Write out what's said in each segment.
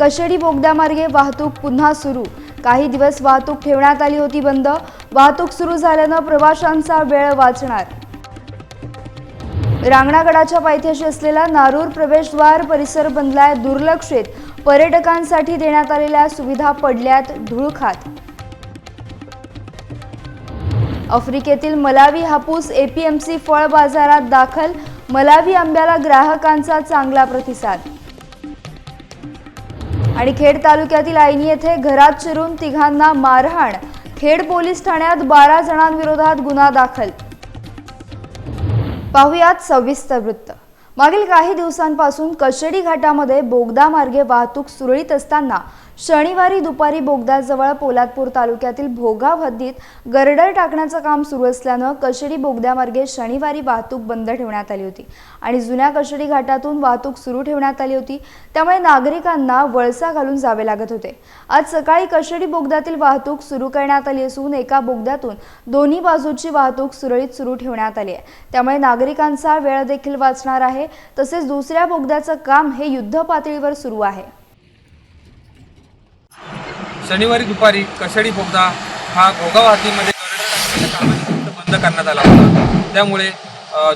कशेडी बोगद्यामार्गे वाहतूक पुन्हा सुरू. काही दिवस वाहतूक ठेवण्यात आली होती बंद. वाहतूक सुरू झाल्यानं प्रवाशांचा वेळ वाचणार. रांगणागडाच्या पायथ्याशी असलेला नारूर प्रवेशद्वार परिसर बनलाय दुर्लक्षित. पर्यटकांसाठी देण्यात आलेल्या सुविधा पडल्यात धूळ खात आफ्रिकेतील मलावी हापूस एपीएमसी फळ बाजारात दाखल. मलावी आंब्याला ग्राहकांचा चांगला प्रतिसाद. आणि खेड तालुक्यातील आईनी येथे घरात शिरून तिघांना मारहाण. खेड पोलीस ठाण्यात बारा जणांविरोधात गुन्हा दाखल. पाहुयात सविस्तर वृत्त. मागील काही दिवसांपासून कशेडी घाटामध्ये बोगदा मार्गे वाहतूक सुरळीत असताना शनिवारी दुपारी बोगद्याजवळ पोलादपूर तालुक्यातील भोगाव हद्दीत गर्डर टाकण्याचं काम सुरू असल्यानं कशेडी बोगद्यामार्गे शनिवारी वाहतूक बंद ठेवण्यात आली होती आणि जुन्या कशेडी घाटातून वाहतूक सुरू ठेवण्यात आली होती त्यामुळे नागरिकांना वळसा घालून जावे लागत होते. आज सकाळी कशेडी बोगद्यातील वाहतूक सुरू करण्यात आली असून एका बोगद्यातून दोन्ही बाजूची वाहतूक सुरळीत सुरू ठेवण्यात आली आहे. त्यामुळे नागरिकांचा वेळ देखील वाचणार आहे तसेच दुसऱ्या बोगद्याचं काम हे युद्ध पातळीवर सुरू आहे. शनिवारी दुपारी कशेडी बोगदा हा घोगाव हद्दीमध्ये कामानिमित्त बंद करण्यात आला होता. त्यामुळे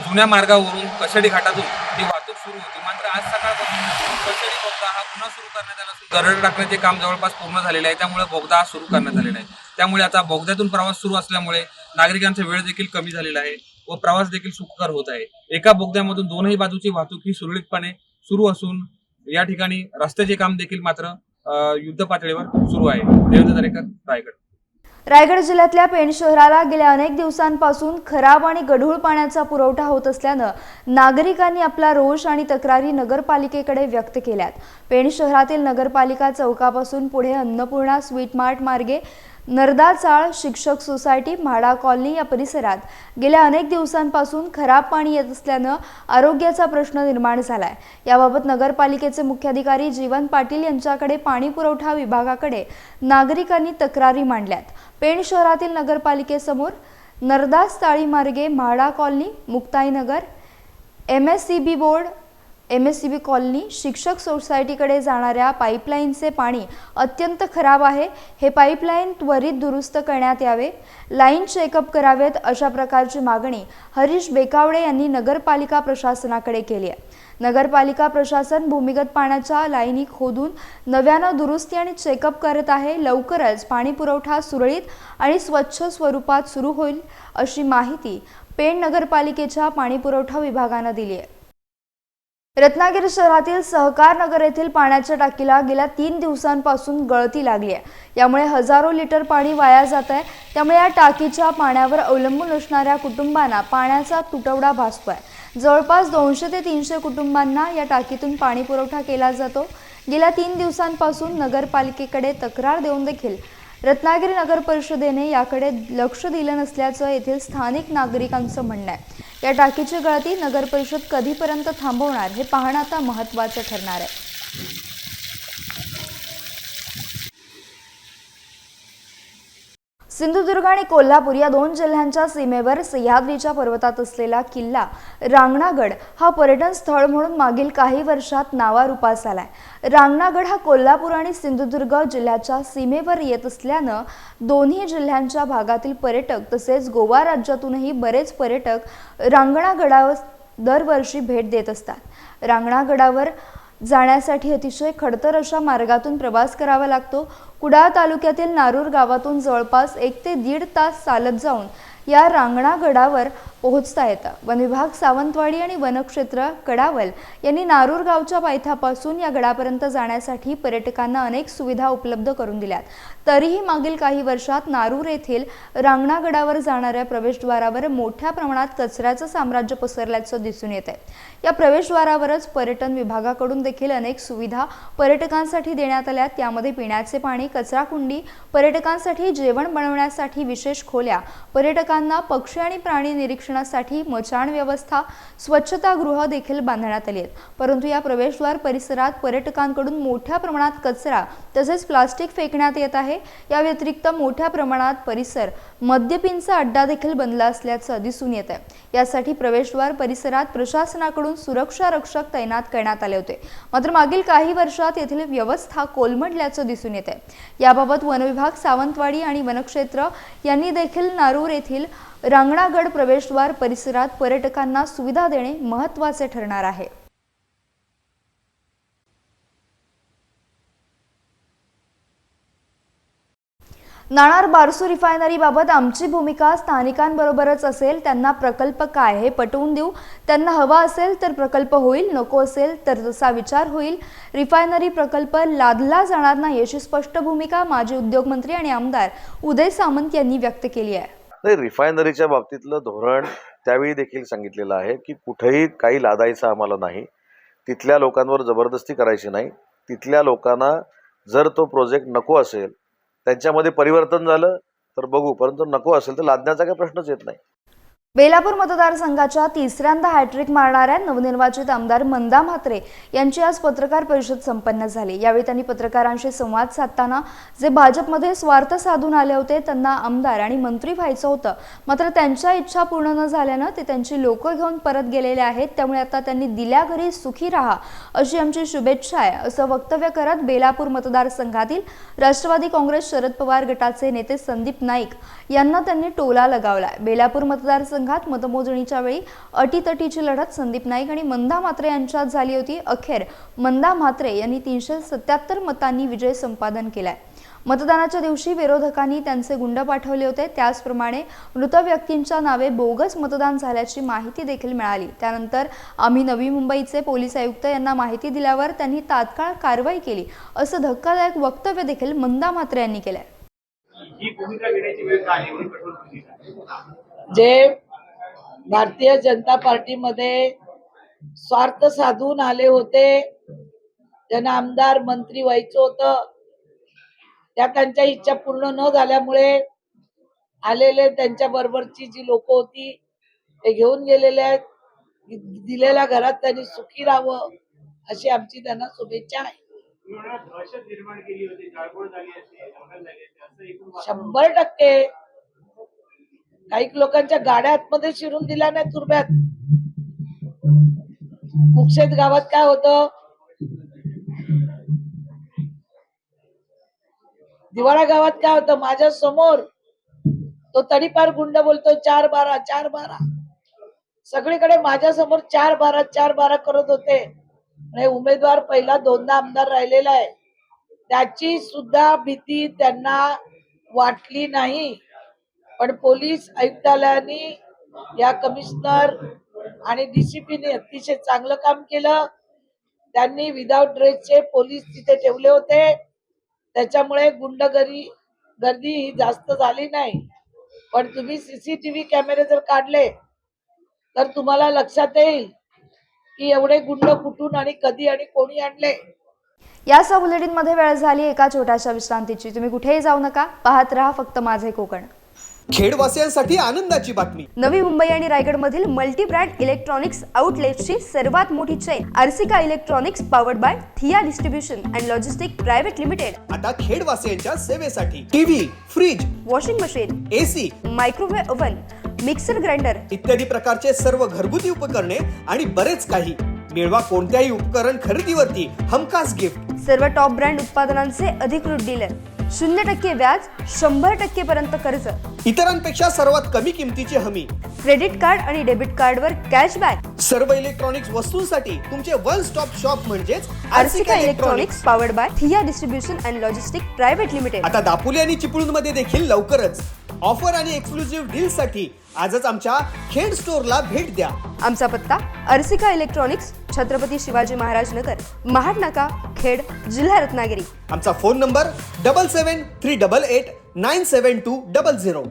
जुन्या मार्गावरून कशेडी घाटातून ही वाहतूक सुरू होती. मात्र आज सकाळपासून कशेडी बोगदा हा पुन्हा सुरू करण्यात आला असून करडर टाकण्याचे काम जवळपास पूर्ण झालेले आहे. त्यामुळे बोगदा हा सुरू करण्यात आलेला आहे. त्यामुळे आता बोगद्यातून प्रवास सुरू असल्यामुळे नागरिकांचा वेळ देखील कमी झालेला आहे व प्रवास देखील सुखकर होत आहे. एका बोगद्यामधून दोनही बाजूची वाहतूक ही सुरळीतपणे सुरू असून या ठिकाणी रस्त्याचे काम देखील मात्र युद्ध पातळीवर सुरू आहे. देवेंद्र दरेकर रायगड. रायगड जिल्ह्यातल्या पेण शहराला गेल्या अनेक दिवसांपासून खराब आणि गढूळ पाण्याचा पुरवठा होत असल्यानं नागरिकांनी आपला रोष आणि तक्रारी नगरपालिकेकडे व्यक्त केल्यात. पेण शहरातील नगरपालिका चौकापासून पुढे अन्नपूर्णा स्वीट मार्ट मार्गे नरदा चाळ शिक्षक सोसायटी म्हाडा कॉलनी या परिसरात गेल्या अनेक दिवसांपासून खराब पाणी येत असल्यानं आरोग्याचा प्रश्न निर्माण झाला आहे याबाबत नगरपालिकेचे मुख्याधिकारी जीवन पाटील यांच्याकडे पाणी पुरवठा विभागाकडे नागरिकांनी तक्रारी मांडल्यात. पेण शहरातील नगरपालिकेसमोर नरदास ताळीमार्गे MHADA colony Muktainagar M S C B board M S C B colony शिक्षक सोसायटीकडे जाणाऱ्या पाईपलाईनचे पाणी अत्यंत खराब आहे. हे पाईपलाईन त्वरित दुरुस्त करण्यात यावे. लाईन चेकअप करावेत अशा प्रकारची मागणी हरीश बेकावडे यांनी नगरपालिका प्रशासनाकडे केली आहे. नगरपालिका प्रशासन भूमिगत पाण्याच्या लाईनी खोदून नव्यानं दुरुस्ती आणि चेकअप करत आहे. लवकरच पाणी पुरवठा सुरळीत आणि स्वच्छ स्वरूपात सुरू होईल अशी माहिती पेण नगरपालिकेच्या पाणीपुरवठा विभागानं दिली आहे. रत्नागिरी शहरातील सहकार नगर येथील पाण्याच्या टाकीला गेल्या तीन दिवसांपासून गळती लागली आहे. यामुळे हजारो लिटर पाणी वाया जात आहे. त्यामुळे या टाकीच्या पाण्यावर अवलंबून असणाऱ्या कुटुंबांना पाण्याचा तुटवडा भासतोय. जवळपास दोनशे ते तीनशे कुटुंबांना या टाकीतून पाणी पुरवठा केला जातो. गेल्या तीन दिवसांपासून नगरपालिकेकडे तक्रार देऊन देखील रत्नागिरी नगर परिषदेने याकडे लक्ष दिलं नसल्याचं येथील स्थानिक नागरिकांचं म्हणणं आहे. या टाकीची गळती नगर परिषद कधीपर्यंत थांबवणार हे पाहणं आता महत्त्वाचं ठरणार आहे. सिंधुदुर्ग आणि कोल्हापूर या दोन जिल्ह्यांच्या सीमेवर सह्याद्रीच्या पर्वतात असलेला किल्ला रांगणागड हा पर्यटन स्थळ म्हणून मागील काही वर्षात नावारूपास आलाय. रांगणागड हा कोल्हापूर आणि सिंधुदुर्ग जिल्ह्याच्या सीमेवर येत असल्यानं दोन्ही जिल्ह्यांच्या भागातील पर्यटक तसेच गोवा राज्यातूनही बरेच पर्यटक रांगणागडावर दरवर्षी भेट देत असतात. रांगणागडावर जाण्यासाठी अतिशय खडतर अशा मार्गातून प्रवास करावा लागतो. कुडाळ तालुक्यातील नारूर गावातून जवळपास एक ते दीड तास चालत जाऊन या रांगणागडावर पोहोचता येतं. वन विभाग सावंतवाडी आणि वनक्षेत्र कडावल यांनी नारूर गावच्या पायथ्यापासून या गडापर्यंत जाण्यासाठी पर्यटकांना अनेक सुविधा उपलब्ध करून दिल्यात. तरीही मागील काही वर्षात नारूर येथील रांगणा गडावर जाणाऱ्या प्रवेशद्वारावर मोठ्या प्रमाणात कचऱ्याचं साम्राज्य पसरल्याचं दिसून येत आहे या प्रवेशद्वारावरच पर्यटन विभागाकडून देखील अनेक सुविधा पर्यटकांसाठी देण्यात आल्या. त्यामध्ये पिण्याचे पाणी कचरा कुंडी पर्यटकांसाठी जेवण बनवण्यासाठी विशेष खोल्या पर्यटकांना पक्षी आणि प्राणी निरीक्षणासाठी मचाण व्यवस्था स्वच्छतागृह देखील बांधण्यात आली आहेत. परंतु या प्रवेशद्वार परिसरात पर्यटकांकडून मोठ्या प्रमाणात कचरा तसेच प्लास्टिक फेकण्यात येत आहे. या व्यतिरिक्त मोठ्या प्रमाणात परिसर मद्यपींचा अड्डा देखील बनला असल्याचं दिसून येत आहे यासाठी प्रवेशद्वार परिसरात प्रशासनाकडून सुरक्षा रक्षक तैनात करण्यात आले होते. मात्र मागील काही वर्षात येथील व्यवस्था कोलमडल्याचं दिसून येत आहे याबाबत वनविभाग सावंतवाडी आणि वनक्षेत्र यांनी देखील नारूर येथील रांगणागड प्रवेशद्वार परिसरात पर्यटकांना सुविधा देणे महत्त्वाचे ठरणार आहे. नाणार बारसू रिफायनरीबाबत आमची भूमिका स्थानिकांबरोबरच असेल त्यांना प्रकल्प काय हे पटवून देऊ. त्यांना हवा असेल तर प्रकल्प होईल नको असेल तर तसा विचार होईल. रिफायनरी प्रकल्प लादला जाणार नाही अशी स्पष्ट भूमिका माजी उद्योगमंत्री आणि आमदार उदय सामंत यांनी व्यक्त केली आहे. नाही रिफायनरीच्या बाबतीतलं धोरण त्यावेळी देखील सांगितलेलं आहे की कुठेही काही लादायचं आम्हाला नाही. तिथल्या लोकांवर जबरदस्ती करायची नाही. तिथल्या लोकांना जर तो प्रोजेक्ट नको असेल त्यांच्यामध्ये परिवर्तन झालं तर बघू. परंतु नको असेल तर लादण्याचा काही प्रश्नच येत नाही. बेलापूर मतदारसंघाच्या तिसऱ्यांदा हॅट्रिक मारणाऱ्या नवनिर्वाचित आमदार मंदा म्हात्रे यांची आज पत्रकार परिषद संपन्न झाली. यावेळी त्यांनी पत्रकारांशी संवाद साधताना जे भाजपमध्ये स्वार्थ साधून आले होते त्यांना आमदार आणि मंत्री व्हायचं होतं. मात्र त्यांच्या इच्छा पूर्ण न झाल्यानं ते त्यांची लोकं घेऊन परत गेलेले आहेत. त्यामुळे आता त्यांनी दिल्या घरी सुखी राहा अशी आमची शुभेच्छा आहे. असं वक्तव्य करत बेलापूर मतदारसंघातील राष्ट्रवादी काँग्रेस शरद पवार गटाचे नेते संदीप नाईक यांना त्यांनी टोला लगावला बेलापूर मतदारसंघ मतदारसंघात मतमोजणीच्या वेळी अटीतटीची लढत संदीप नाईक आणि मंदा म्हात्रे यांच्यात झाली होती. अखेर मंदा म्हात्रे यांनी तीनशे सत्याहत्तर मतांनी विजय संपादन केलाय. मतदानाच्या दिवशी विरोधकांनी त्यांचे गुंड पाठवले होते. त्याचप्रमाणे मृत व्यक्तींच्या नावे बोगस मतदान झाल्याची माहिती देखील मिळाली. त्यानंतर आम्ही नवी मुंबईचे पोलीस आयुक्त यांना माहिती दिल्यावर त्यांनी तात्काळ कारवाई केली असं धक्कादायक वक्तव्य देखील मंदा म्हात्रे यांनी केलंय. जे भारतीय जनता पार्टीमध्ये स्वार्थ साधून आले होते. त्यांना आमदार मंत्री व्हायचं होतं. त्या त्यांच्या इच्छा पूर्ण न झाल्यामुळे आलेले त्यांच्या बरोबरची जी लोक होती ते घेऊन गेलेले आहेत. दिलेल्या घरात त्यांनी सुखी राहावं अशी आमची त्यांना शुभेच्छा आहे. शंभर टक्के. काही लोकांच्या गाड्या आतमध्ये शिरून दिल्या नाही तुरब्यात कुक्षेत गावात काय होतं? दिवाळा गावात काय होतं? माझ्यासमोर तो तडीपार गुंड बोलतो चार बारा चार बारा. सगळीकडे माझ्यासमोर चार बारा चार बारा करत होते. आणि उमेदवार पहिला दोनदा आमदार राहिलेला आहे. त्याची सुद्धा भीती त्यांना वाटली नाही. पण पोलीस आयुक्तालयाने या कमिशनर आणि डीसीपीने अतिशय चांगलं काम केलं. त्यांनी विदाउट ड्रेसचे पोलीस तिथे ठेवले होते. त्याच्यामुळे गुंडगरी गर्दी ही जास्त झाली नाही. पण तुम्ही सीसीटीव्ही कॅमेरे जर काढले तर तुम्हाला लक्षात येईल की एवढे गुंड कुठून आणि कधी आणि कोणी आणले. या सब बुलेटिनमध्ये वेळ झाली एका छोट्याशा विश्रांतीची. तुम्ही कुठेही जाऊ नका. पाहत राहा फक्त माझे कोकण. खेडवासियांसाठी आनंदाची बातमी. नवी मुंबई आणि रायगडमधील मल्टी ब्रँड इलेक्ट्रॉनिक्स आउटलेट्सची सर्वात मोठी chain Arsika electronics powered by Thia distribution and logistic private limited आता खेडवासियांच्या सेवेसाठी TV fridge washing machine AC microwave oven mixer grinder इत्यादी प्रकारचे सर्व घरगुती उपकरणे आणि बरेच काही. मिळवा कोणत्याही उपकरण खरेदीवरती हमखास गिफ्ट सर्व टॉप ब्रँड उत्पादनांचे अधिकृत डीलर शून्य टक्के व्याज शंभर टक्के पर्यंत कर्ज. इतरांपेक्षा सर्वात कमी किमतीची हमी. क्रेडिट कार्ड आणि डेबिट कार्डवर कॅशबॅक. सर्व इलेक्ट्रॉनिक्स वस्तूंसाठी तुमचे वन स्टॉप शॉप म्हणजेच Arsica electronics powered by Thia distribution and logistic private limited. आता दापोली आणि चिपळूणमध्ये देखील लवकरच. ऑफर आणि एक्सक्लुझिव्ह डील साठी आजच आमच्या खेड स्टोअरला भेट द्या. आमचा पत्ता अर्सिका इलेक्ट्रॉनिक्स छत्रपती शिवाजी महाराज नगर महाड नाका खेड जिल्हा रत्नागिरी. आमचा phone number double seven three double eight nine seven two double zero.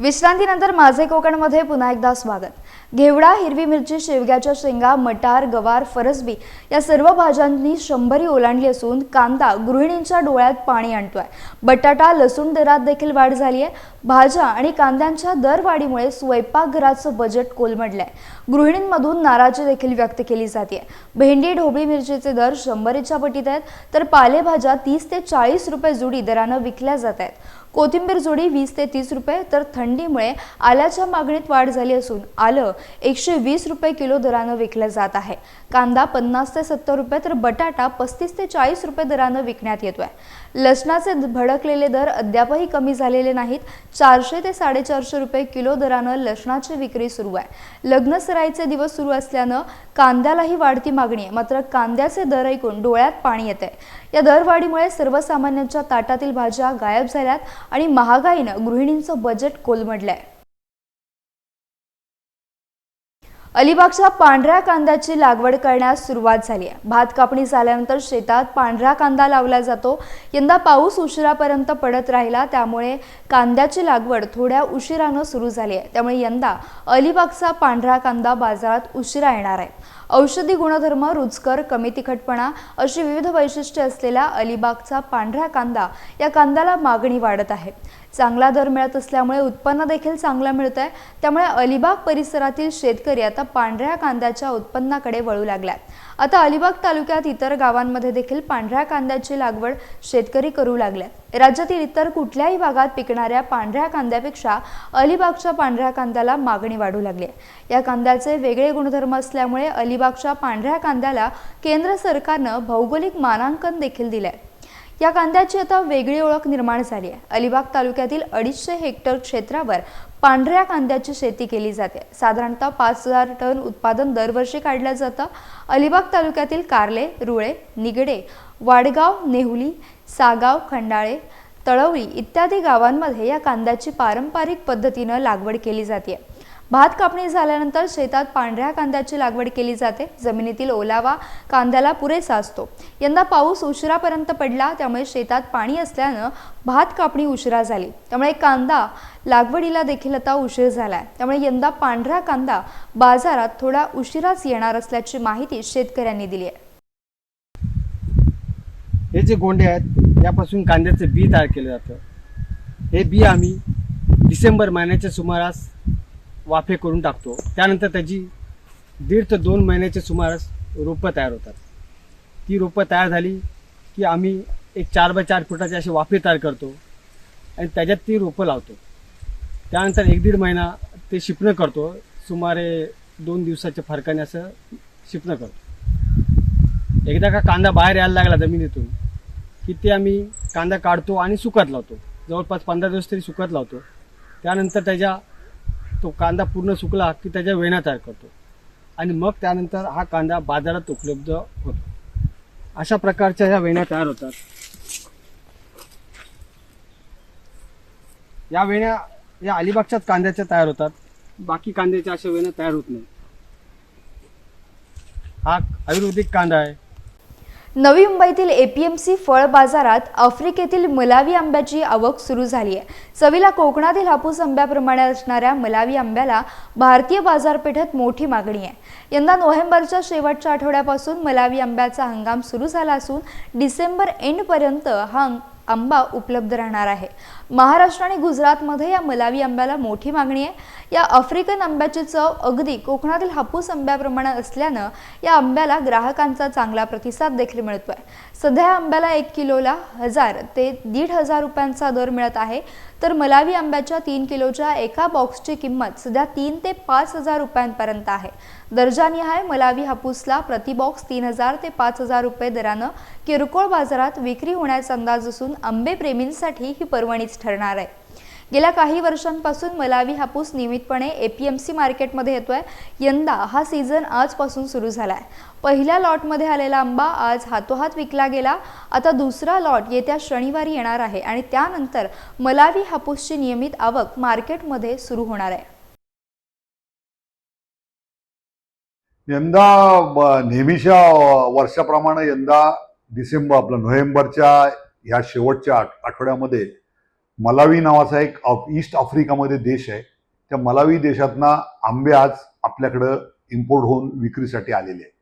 विश्रांतीनंतर माझे कोकणमध्ये पुन्हा एकदा स्वागत. घेवडा हिरवी मिरची शेवग्याच्या शेंगा मटार गवार फरसबी या सर्व भाज्यांनी शंभरी ओलांडली असून कांदा गृहिणींच्या डोळ्यात पाणी आणतोय. बटाटा लसूण दरात देखील वाढ झाली आहे भाज्या आणि कांद्यांच्या दरवाढीमुळे स्वयंपाकघराचं बजेट कोलमडलंय. गृहिणींमधून नाराजी देखील व्यक्त केली जाते भेंडी ढोबळी मिरचीचे दर शंभरीच्या पटीत आहेत तर पालेभाज्या तीस ते चाळीस रुपये जुडी दरानं विकल्या जात आहेत. कोथिंबीर जोडी वीस ते तीस रुपये तर थंडीमुळे आल्याच्या मागणीत वाढ झाली असून आलं एकशे वीस रुपये किलो दरानं विकलं जात आहे. कांदा पन्नास ते सत्तर रुपये तर बटाटा पस्तीस ते चाळीस रुपये दरानं विकण्यात येतोय. लसणाचे भडकलेले दर अद्यापही कमी झालेले नाहीत. चारशे ते साडेचारशे रुपये किलो दरानं लसणाची विक्री सुरू आहे. लग्न सराईचे दिवस सुरू असल्यानं कांद्यालाही वाढती मागणी आहे. मात्र कांद्याचे दर ऐकून डोळ्यात पाणी येते या दरवाढीमुळे सर्वसामान्यांच्या ताटातील भाज्या गायब झाल्यात आणि महागाईनं गृहिणींचं बजेट कोलमडलंय. अलिबागच्या पांढऱ्या कांद्याची लागवड करण्यास सुरुवात झाली आहे. भात कापणी झाल्यानंतर शेतात पांढरा कांदा लावला जातो. यंदा पाऊस उशिरापर्यंत पडत राहिला त्यामुळे कांद्याची लागवड थोड्या उशिरानं सुरू झाली आहे. त्यामुळे यंदा अलिबागचा पांढरा कांदा बाजारात उशिरा येणार आहे. औषधी गुणधर्म रुचकर कमी तिखटपणा अशी विविध वैशिष्ट्ये असलेला अलिबागचा पांढरा कांदा या कांद्याला मागणी वाढत आहे. चांगला दर मिळत असल्यामुळे उत्पन्न देखील चांगलं मिळत आहे त्यामुळे अलिबाग परिसरातील शेतकरी आता पांढऱ्या कांद्याच्या उत्पन्नाकडे वळू लागल्यात आता अलिबाग तालुक्यात इतर गावांमध्ये देखील पांढऱ्या कांद्याची लागवड शेतकरी करू लागल्यात राज्यातील इतर कुठल्याही भागात पिकणाऱ्या पांढऱ्या कांद्यापेक्षा अलिबागच्या पांढऱ्या कांद्याला मागणी वाढू लागली आहे. या कांद्याचे वेगळे गुणधर्म असल्यामुळे अलिबागच्या पांढऱ्या कांद्याला केंद्र सरकारनं भौगोलिक मानांकन देखील दिलं आहे या कांद्याची आता वेगळी ओळख निर्माण झाली आहे. अलिबाग तालुक्यातील अडीचशे हेक्टर क्षेत्रावर पांढऱ्या कांद्याची शेती केली जाते. साधारणतः पाच हजार टन उत्पादन दरवर्षी काढलं जातं. अलिबाग तालुक्यातील कारले रुळे निगडे वाडगाव नेहुली सागाव खंडाळे तळवळी इत्यादी गावांमध्ये या कांद्याची पारंपरिक पद्धतीनं लागवड केली जाते. भात कापणी झाल्यानंतर शेतात पांढऱ्या कांद्याची लागवड केली जाते. जमिनीतील ओलावा कांद्याला पुरेसा असतो. यंदा पाऊस उशिरापर्यंत पडला त्यामुळे शेतात पाणी असल्यानं भात कापणी उशिरा झाली. त्यामुळे कांदा लागवडीला देखील आता उशीर झालाय. त्यामुळे यंदा पांढरा कांदा बाजारात थोडा उशिराच येणार असल्याची माहिती शेतकऱ्यांनी दिली आहे. हे जे गोंडे आहेत यापासून कांद्याचे बी तयार केलं जातं. हे बी आम्ही डिसेंबर महिन्याच्या सुमारास वाफे करून टाकतो. त्यानंतर त्याची दीड ते दोन महिन्याच्या सुमारास रोपं तयार होतात. ती रोपं तयार झाली की आम्ही एक चार बाय चार फुटाचे असे वाफे तयार करतो आणि त्याच्यात ती रोपं लावतो. त्यानंतर एक दीड महिना ते शिपणं करतो. सुमारे दोन दिवसाच्या फरकाने असं शिपणं करतो. एकदा का कांदा बाहेर यायला लागला जमिनीतून की ते आम्ही कांदा काढतो आणि सुकत लावतो. जवळपास पंधरा दिवस तरी सुकत लावतो. त्यानंतर त्याच्या तो कांदा पूर्ण सुकला की त्याच्या वेण्या तयार करतो. आणि मग त्यानंतर हा कांदा बाजारात उपलब्ध होतो. अशा प्रकारच्या ह्या वेण्या तयार होतात. या वेण्या या अलिबागच्याच कांद्याच्या तयार होतात. बाकी कांद्याच्या अशा वेण्या तयार होत नाही हा आयुर्वेदिक कांदा आहे. नवी मुंबईतील एपीएमसी फळ बाजारात आफ्रिकेतील मलावी आंब्याची आवक सुरू झाली आहे. चवीला कोकणातील हापूस आंब्याप्रमाणे असणाऱ्या मलावी आंब्याला भारतीय बाजारपेठेत मोठी मागणी आहे. यंदा नोव्हेंबरच्या शेवटच्या आठवड्यापासून मलावी आंब्याचा हंगाम सुरू झाला असून डिसेंबर एंडपर्यंत हा आंबा उपलब्ध राहणार आहे. महाराष्ट्र आणि गुजरातमध्ये या मलावी आंब्याला मोठी मागणी आहे. या आफ्रिकन आंब्याची चव अगदी कोकणातील हापूस आंब्याप्रमाणे असल्यानं या आंब्याला ग्राहकांचा चांगला प्रतिसाद देखील मिळतोय. सध्या या आंब्याला एक किलोला हजार ते दीड हजार रुपयांचा दर मिळत आहे. तर मलावी आंब्याच्या तीन किलोच्या एका बॉक्सची किंमत सध्या तीन ते पाच हजार रुपयांपर्यंत आहे. दर्जानिहाय मलावी हापूसला प्रतिबॉक्स तीन हजार ते पाच हजार रुपये दरानं किरकोळ बाजारात विक्री होण्याचा अंदाज असून आंबेप्रेमींसाठी ही पर्वणीच ठरणार आहे. गेल्या काही वर्षांपासून मलावी हापूस नियमितपणे ए पी एम सी मार्केटमध्ये येतोय. यंदा हा सीझन आजपासून सुरू झाला आहे पहिल्या लॉटमध्ये आलेला आंबा आज हातोहात विकला गेला. आता दुसरा लॉट येत्या शनिवारी येणार आहे आणि त्यानंतर मलावी हापूसची नियमित आवक मार्केटमध्ये सुरू होणार आहे. यंदा नेहमीच्या वर्षाप्रमाणे यंदा डिसेंबर आपलं नोव्हेंबरच्या ह्या शेवटच्या आठ- आठवड्यामध्ये मलावी नावाचा एक ईस्ट आफ्रिकामध्ये देश आहे. त्या मलावी देशातना आंबे आज आपल्याकडं इम्पोर्ट होऊन विक्रीसाठी आलेले आहेत.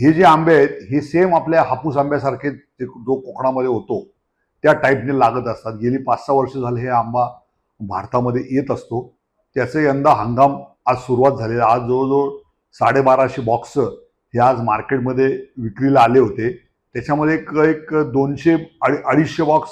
हे जे आंबे आहेत हे सेम आपल्या हापूस आंब्यासारखे ते जो कोकणामध्ये होतो त्या टाईपने लागत असतात. गेली पाच सहा वर्ष झाले हे आंबा भारतामध्ये येत असतो. त्याचे यंदा हंगाम आज सुरुवात झालेला आज जवळजवळ साडेबाराशे बॉक्स हे आज मार्केटमध्ये विक्रीला आले होते. त्याच्यामध्ये एक एक दोनशे अडी अडीचशे बॉक्स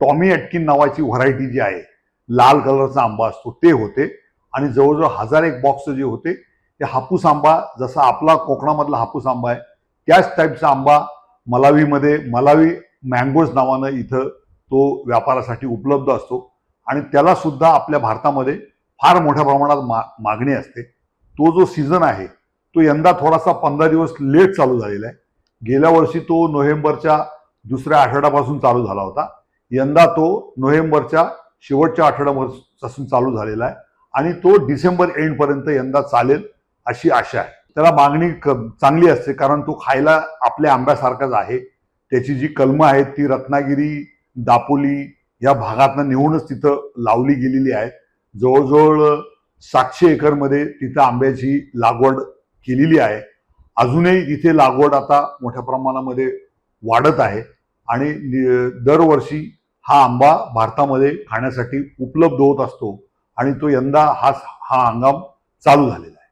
टॉमी ॲटकिन नावाची व्हरायटी जी आहे लाल कलरचा आंबा असतो ते होते. आणि जवळजवळ हजार एक बॉक्स जे होते ते हापूस आंबा जसा आपला कोकणामधला हापूस आंबा आहे त्याच टाईपचा आंबा मलावीमध्ये मलावी मँगोज नावानं इथं तो व्यापारासाठी उपलब्ध असतो. आणि त्यालासुद्धा आपल्या भारतामध्ये फार मोठ्या प्रमाणात मा मागणी असते. तो जो सीझन आहे तो यंदा थोडासा पंधरा दिवस लेट चालू झालेला आहे. गेल्या वर्षी तो नोव्हेंबरच्या दुसऱ्या आठवड्यापासून चालू झाला होता. यंदा तो नोव्हेंबरच्या शेवटच्या आठवड्यापासून चालू झालेला आहे. आणि तो डिसेंबर एंडपर्यंत यंदा चालेल अशी आशा आहे. त्याला मागणी क चांगली असते कारण तो खायला आपल्या आंब्यासारखाच आहे. त्याची जी कलमं आहेत ती रत्नागिरी दापोली या भागातनं नेऊनच तिथं लावली गेलेली आहेत. जवळजवळ सातशे एकरमध्ये तिथं आंब्याची लागवड केलेली आहे. अजूनही तिथे लागवड आता मोठ्या प्रमाणामध्ये वाढत आहे आणि दरवर्षी हा आंबा भारतामध्ये खाण्यासाठी उपलब्ध होत असतो आणि तो यंदा हा हा हंगाम चालू झालेला आहे.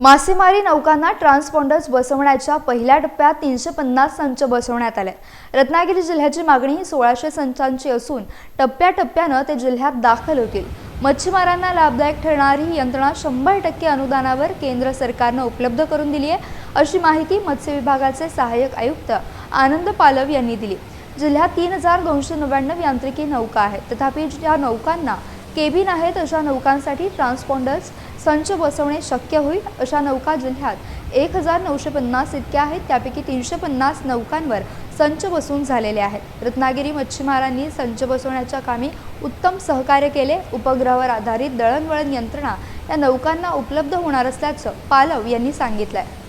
मासेमारी नौकांना ट्रान्सपॉन्डर्स बसवण्याच्या पहिल्या टप्प्यात तीनशे पन्नास संच बसवण्यात आले. रत्नागिरी जिल्ह्याची मागणी ही सोळाशे संचांची असून टप्प्याटप्प्यानं ते जिल्ह्यात दाखल होतील. मच्छीमारांना लाभदायक ठरणारी ही यंत्रणा शंभर टक्के अनुदानावर केंद्र सरकारनं उपलब्ध करून दिली आहे. अशी माहिती मत्स्य विभागाचे सहाय्यक आयुक्त आनंद पालव यांनी दिली. जिल्ह्यात तीन हजार दोनशे नव्याण्णव यांत्रिकी नौका आहेत. तथापि ज्या नौकांना केबिन आहेत अशा नौकांसाठी ट्रान्सपॉन्डर्स संच बसवणे शक्य होईल अशा नौका जिल्ह्यात एक हजार नऊशे पन्नास इतक्या आहेत त्यापैकी तीनशे पन्नास नौकांवर संच बसून झालेले आहेत. रत्नागिरी मच्छीमारांनी संच बसवण्याच्या कामी उत्तम सहकार्य केले. उपग्रहावर आधारित दळणवळण यंत्रणा या नौकांना उपलब्ध होणार असल्याचं पालव यांनी सांगितलं आहे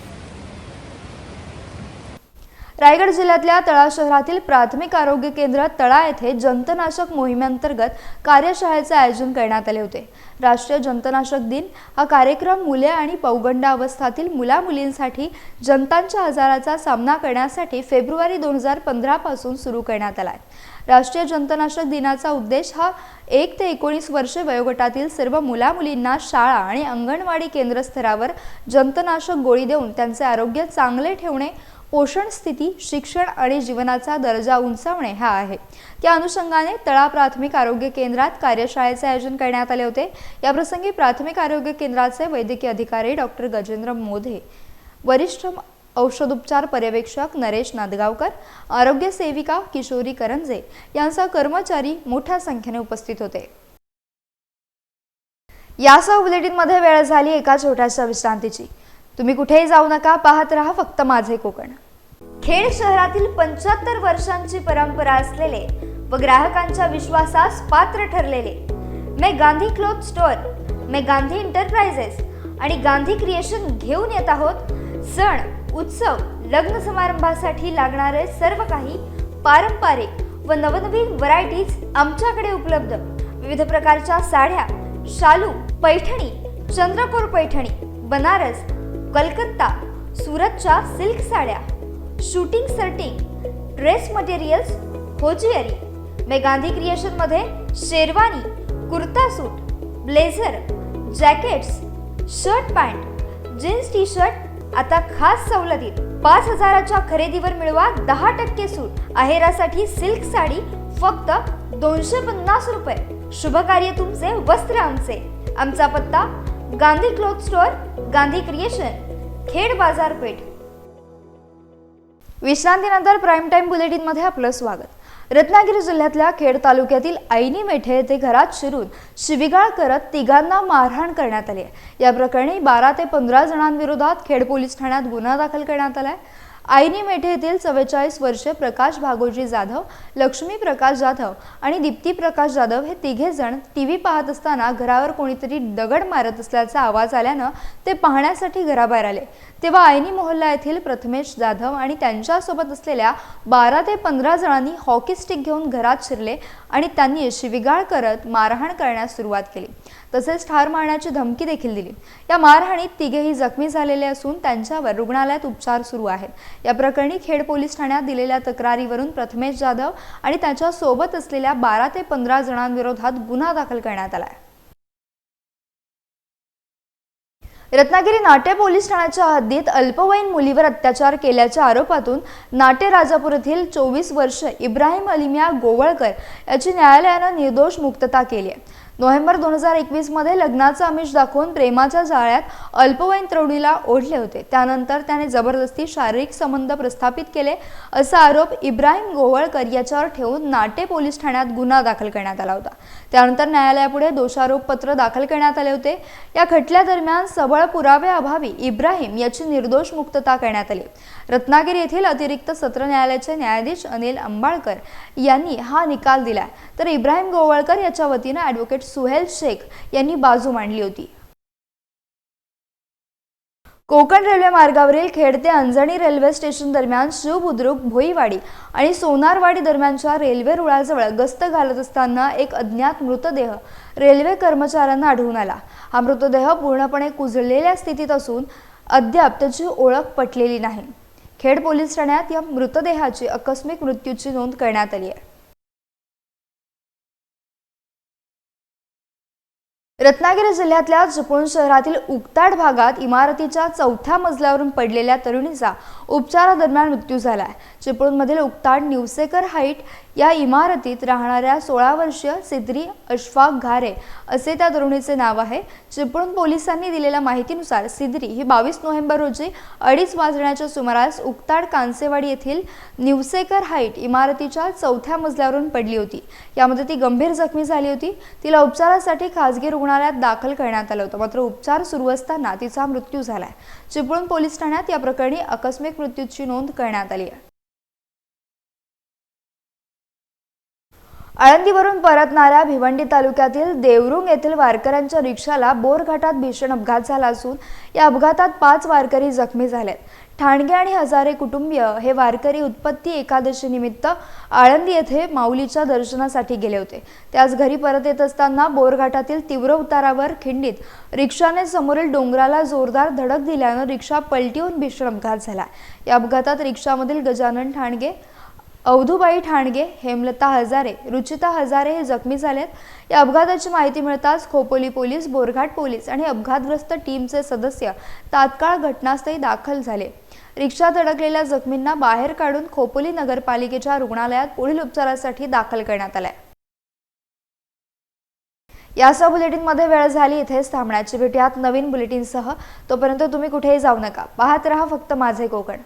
रायगड जिल्ह्यातल्या तळा शहरातील प्राथमिक आरोग्य केंद्र तळा येथे जंतनाशक मोहिमेअंतर्गत कार्यशाळेचे आयोजन करण्यात आले होते. राष्ट्रीय जंतनाशक दिन हा कार्यक्रम मुले आणि पौगंडावस्थातील मुलामुलींसाठी जंतांच्या आजाराचा सामना करण्यासाठी फेब्रुवारी दोन हजार पंधरापासून सुरू करण्यात आला आहे राष्ट्रीय जंतनाशक दिनाचा उद्देश हा एक ते एकोणीस वर्षे वयोगटातील सर्व मुलामुलींना शाळा आणि अंगणवाडी केंद्रस्तरावर जंतनाशक गोळी देऊन त्यांचे आरोग्य चांगले ठेवणे पोषण स्थिती शिक्षण आणि जीवनाचा दर्जा उंचावणे हा आहे. त्या अनुषंगाने तळा प्राथमिक आरोग्य केंद्रात कार्यशाळेचे आयोजन करण्यात आले होते. याप्रसंगी प्राथमिक आरोग्य केंद्राचे वैद्यकीय अधिकारी डॉक्टर गजेंद्र मोधे वरिष्ठ औषधोपचार पर्यवेक्षक नरेश नादगावकर आरोग्य सेविका किशोरी करंजे यांसह कर्मचारी मोठ्या संख्येने उपस्थित होते. यासह बुलेटिनमध्ये वेळ झाली एका छोट्याशा विश्रांतीची. तुम्ही कुठेही जाऊ नका पाहत राहा फक्त माझे कोकण. खेड शहरातील पंच्याहत्तर वर्षांची परंपरा असलेले व ग्राहकांच्या विश्वासास पात्र ठरलेले. मे गांधी क्लोथ स्टोअर मे गांधी एंटरप्राइजेस आणि गांधी क्रिएशन घेऊन येत आहोत. सण उत्सव लग्न समारंभासाठी लागणारे सर्व काही पारंपरिक व नवनवीन व्हरायटीज आमच्याकडे उपलब्ध. विविध प्रकारच्या साड्या शालू पैठणी चंद्रकोर पैठणी बनारस कलकत्ता सुरतच्या सिल्क साड्या shooting shirting dress materials hosiery मे Gandhi क्रिएशनमध्ये sherwani kurta suit blazer jackets shirt pant jeans T shirt आता खास सवलतीत पाच हजाराच्या खरेदीवर मिळवा दहा टक्के सूट. आहेरासाठी सिल्क साडी फक्त दोनशे पन्नास रुपये. शुभकार्य तुमचे वस्त्र आमचे. आमचा पत्ता Gandhi cloth store Gandhi creation Khed बाजारपेठ. विश्रांतीनंतर प्राईम टाईम बुलेटिनमध्ये आपलं स्वागत. रत्नागिरी जिल्ह्यातल्या खेड तालुक्यातील ऐनी मेठे येथे घरात शिरून शिविगाळ करत तिघांना मारहाण करण्यात आली आहे. या प्रकरणी बारा ते पंधरा जणांविरोधात खेड पोलीस ठाण्यात गुन्हा दाखल करण्यात आलाय. आईनी मेठे येथील चव्वेचाळीस वर्षे प्रकाश भागोजी जाधव लक्ष्मी प्रकाश जाधव आणि दीप्ती प्रकाश जाधव हे तिघे जण टी व्ही पाहत असताना घरावर कोणीतरी दगड मारत असल्याचा आवाज आल्यानं ते पाहण्यासाठी घराबाहेर आले. तेव्हा आयनी मोहल्ला येथील प्रथमेश जाधव आणि त्यांच्यासोबत असलेल्या बारा ते पंधरा जणांनी हॉकी स्टिक घेऊन घरात शिरले आणि त्यांनी शिविगाळ करत मारहाण करण्यास सुरुवात केली. तसेच ठार मारण्याची धमकी देखील दिली. या मारहाणीत तिघेही जखमी झालेले असून त्यांच्यावर रुग्णालयात उपचार सुरू आहेत. या प्रकरणी खेड पोलीस ठाण्यात दिलेल्या तक्रारीवरून प्रथमेश जाधव आणि त्यांच्यासोबत असलेल्या बारा ते पंधरा जणांविरोधात गुन्हा दाखल करण्यात आला आहे रत्नागिरी नाटे पोलीस ठाण्याच्या हद्दीत अल्पवयीन मुलीवर अत्याचार केल्याच्या आरोपातून नाटे राजापूर येथील चोवीस वर्ष इब्राहिम अलिमिया गोवळकर याची न्यायालयानं निर्दोष मुक्तता केली आहे. नोव्हेंबर दोन हजार एकवीसमध्ये लग्नाचं आमिष दाखवून प्रेमाच्या जाळ्यात अल्पवयीन तरुणीला ओढले होते. त्यानंतर त्याने जबरदस्ती शारीरिक संबंध प्रस्थापित केले असा आरोप इब्राहिम गोवळकर याच्यावर ठेवून नाटे पोलीस ठाण्यात गुन्हा दाखल करण्यात आला होता. त्यानंतर न्यायालयापुढे दोषारोपपत्र दाखल करण्यात आले होते. या खटल्यादरम्यान सबळ पुराव्याअभावी इब्राहिम याची निर्दोष मुक्तता करण्यात आली. रत्नागिरी येथील अतिरिक्त सत्र न्यायालयाचे न्यायाधीश अनिल अंबाळकर यांनी हा निकाल दिला तर इब्राहिम गोवळकर याच्या वतीनं ॲडव्होकेट सुहेल शेख यांनी बाजू मांडली होती. कोकण रेल्वे मार्गावरील खेड ते अंजणी रेल्वे स्टेशन दरम्यान शिवबुद्रुक भोईवाडी आणि सोनारवाडी दरम्यानच्या रेल्वे रुळाजवळ गस्त घालत असताना एक अज्ञात मृतदेह रेल्वे कर्मचाऱ्यांना आढळून आला. हा मृतदेह पूर्णपणे कुजलेल्या स्थितीत असून अद्याप त्याची ओळख पटलेली नाही. खेड पोलीस ठाण्यात या मृतदेहाची आकस्मिक मृत्यूची नोंद करण्यात आली आहे. रत्नागिरी जिल्ह्यातल्या चिपळूण शहरातील उकताड भागात इमारतीच्या चौथ्या मजल्यावरून पडलेल्या तरुणीचा उपचारादरम्यान मृत्यू झाला आहे चिपळूणमधील उकताड न्यूसेकर हाईट या इमारतीत राहणाऱ्या सोळा वर्षीय सिद्री अश्फाक घारे असे त्या तरुणीचे नाव आहे. चिपळूण पोलिसांनी दिलेल्या माहितीनुसार सिद्री ही बावीस नोव्हेंबर रोजी अडीच वाजण्याच्या सुमारास उक्ताड कांसेवाडी येथील न्यूसेकर हाईट इमारतीच्या चौथ्या मजल्यावरून पडली होती. यामध्ये ती गंभीर जखमी झाली होती. तिला उपचारासाठी खासगी रुग्णालयात दाखल करण्यात आलं होतं. मात्र उपचार सुरू असताना तिचा मृत्यू झालाय. चिपळूण पोलीस ठाण्यात या प्रकरणी आकस्मिक मृत्यूची नोंद करण्यात आली आहे. आळंदीवरून परतणाऱ्या भिवंडी तालुक्यातील देवरुंग येथील वारकऱ्यांच्या रिक्षाला बोरघाटात भीषण अपघात झाला असून या अपघातात पाच वारकरी जखमी झालेत. ठाणगे आणि हजारे कुटुंबीय हे वारकरी उत्पत्ती एकादशी निमित्त आळंदी येथे माऊलीच्या दर्शनासाठी गेले होते. त्याच घरी परत येत असताना बोरघाटातील तीव्र उतारावर खिंडीत रिक्षाने समोरील डोंगराला जोरदार धडक दिल्यानं रिक्षा पलटी होऊन भीषण अपघात झाला. या अपघातात रिक्षामधील गजानन ठाणगे अवधूबाई ठाणगे हेमलता हजारे रुचिता हजारे हे जखमी झालेत या अपघाताची माहिती मिळताच खोपोली पोलीस बोरघाट पोलीस आणि अपघातग्रस्त टीमचे सदस्य तात्काळ घटनास्थळी दाखल झाले. रिक्षात अडकलेल्या जखमींना बाहेर काढून खोपोली नगरपालिकेच्या रुग्णालयात पुढील उपचारासाठी दाखल करण्यात आलाय. यासह बुलेटिनमध्ये वेळ झाली इथेच थांबण्याची भेटूयात नवीन बुलेटिनसह. तोपर्यंत तुम्ही कुठेही जाऊ नका. पाहत रहा फक्त माझे कोकण.